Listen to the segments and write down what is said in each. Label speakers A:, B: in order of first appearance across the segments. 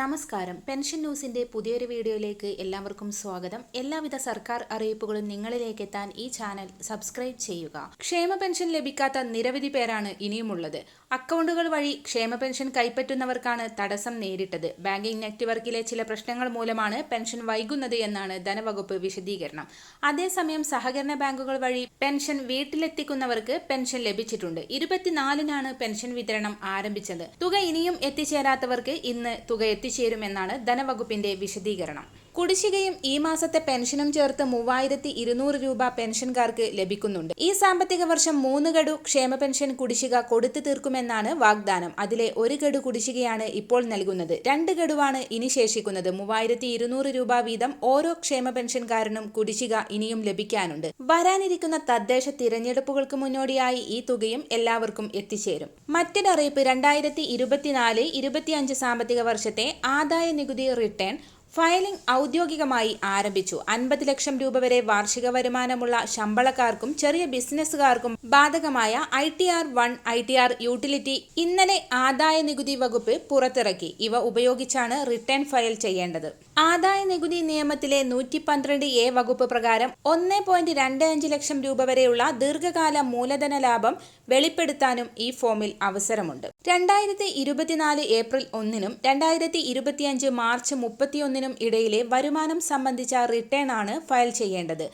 A: നമസ്കാരം. പെൻഷൻ ന്യൂസിന്റെ പുതിയൊരു വീഡിയോയിലേക്ക് എല്ലാവർക്കും സ്വാഗതം. എല്ലാവിധ സർക്കാർ അറിയിപ്പുകളും നിങ്ങളിലേക്ക് എത്താൻ ഈ ചാനൽ സബ്സ്ക്രൈബ് ചെയ്യുക. ക്ഷേമ പെൻഷൻ ലഭിക്കാത്ത നിരവധി പേരാണ് ഇനിയുമുള്ളത്. അക്കൗണ്ടുകൾ വഴി ക്ഷേമ പെൻഷൻ കൈപ്പറ്റുന്നവർക്കാണ് തടസ്സം നേരിട്ടത്. ബാങ്കിംഗ് നെറ്റ്വർക്കിലെ ചില പ്രശ്നങ്ങൾ മൂലമാണ് പെൻഷൻ വൈകുന്നത് എന്നാണ് ധനവകുപ്പ് വിശദീകരണം. അതേസമയം സഹകരണ ബാങ്കുകൾ വഴി പെൻഷൻ വീട്ടിലെത്തിക്കുന്നവർക്ക് പെൻഷൻ ലഭിച്ചിട്ടുണ്ട്. ഇരുപത്തിനാലിനാണ് പെൻഷൻ വിതരണം ആരംഭിച്ചത്. തുക ഇനിയും എത്തിച്ചേരാത്തവർക്ക് ഇന്ന് തുക എത്തിച്ചേരുമെന്നാണ് ധനവകുപ്പിന്റെ വിശദീകരണം കുടിശ്ശികയും ഈ മാസത്തെ പെൻഷനും ചേർത്ത് മൂവായിരത്തി ഇരുന്നൂറ് രൂപ പെൻഷൻകാർക്ക് ലഭിക്കുന്നുണ്ട്. ഈ സാമ്പത്തിക വർഷം മൂന്ന് ഗഡു ക്ഷേമ പെൻഷൻ കുടിശ്ശിക കൊടുത്തു തീർക്കുമെന്നാണ് വാഗ്ദാനം. അതിലെ ഒരു ഗഡു കുടിശ്ശികയാണ് ഇപ്പോൾ നൽകുന്നത്. രണ്ട് ഗഡുവാണ് ഇനി ശേഷിക്കുന്നത്. മൂവായിരത്തി ഇരുന്നൂറ് രൂപ വീതം ഓരോ ക്ഷേമ പെൻഷൻകാരനും കുടിശ്ശിക ഇനിയും ലഭിക്കാനുണ്ട്. വരാനിരിക്കുന്ന തദ്ദേശ തിരഞ്ഞെടുപ്പുകൾക്ക് മുന്നോടിയായി ഈ തുകയും എല്ലാവർക്കും എത്തിച്ചേരും. മറ്റൊരറിയിപ്പ്. രണ്ടായിരത്തി ഇരുപത്തിനാല് ഇരുപത്തിയഞ്ച് സാമ്പത്തിക വർഷത്തെ ആദായ നികുതി റിട്ടേൺ ഫയലിംഗ് ഔദ്യോഗികമായി ആരംഭിച്ചു. അൻപത് ലക്ഷം രൂപ വരെ വാർഷിക വരുമാനമുള്ള ശമ്പളക്കാർക്കും ചെറിയ ബിസിനസ്സുകാർക്കും ബാധകമായ I T R one I T R utility ഇന്നലെ ആദായ നികുതി വകുപ്പ് പുറത്തിറക്കി. ഇവ ഉപയോഗിച്ചാണ് റിട്ടേൺ ഫയൽ ചെയ്യേണ്ടത്. ആദായ നികുതി നിയമത്തിലെ നൂറ്റി പന്ത്രണ്ട് എ വകുപ്പ് പ്രകാരം ഒന്ന് പോയിന്റ് രണ്ട് അഞ്ച് ലക്ഷം രൂപ വരെയുള്ള ദീർഘകാല മൂലധന ലാഭം വെളിപ്പെടുത്താനും ഈ ഫോമിൽ അവസരമുണ്ട്. രണ്ടായിരത്തി ഇരുപത്തിനാല് ഏപ്രിൽ ഒന്നിനും രണ്ടായിരത്തി ഇരുപത്തിയഞ്ച് മാർച്ച് മുപ്പത്തിയൊന്നിനും ഇടയിലെ വരുമാനം സംബന്ധിച്ച റിട്ടേൺ ആണ് ഫയൽ ചെയ്യേണ്ടത്.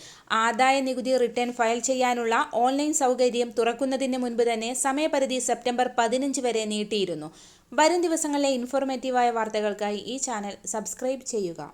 A: ആദായ നികുതി റിട്ടേൺ ഫയൽ ചെയ്യാനുള്ള ഓൺലൈൻ സൗകര്യം തുറക്കുന്നതിന് മുൻപ് തന്നെ സമയപരിധി സെപ്റ്റംബർ പതിനഞ്ച് വരെ നീട്ടിയിരുന്നു. വരും ദിവസങ്ങളിലെ ഇൻഫോർമേറ്റീവായ വാർത്തകൾക്കായി ഈ ചാനൽ സബ്സ്ക്രൈബ് ചെയ്യുക.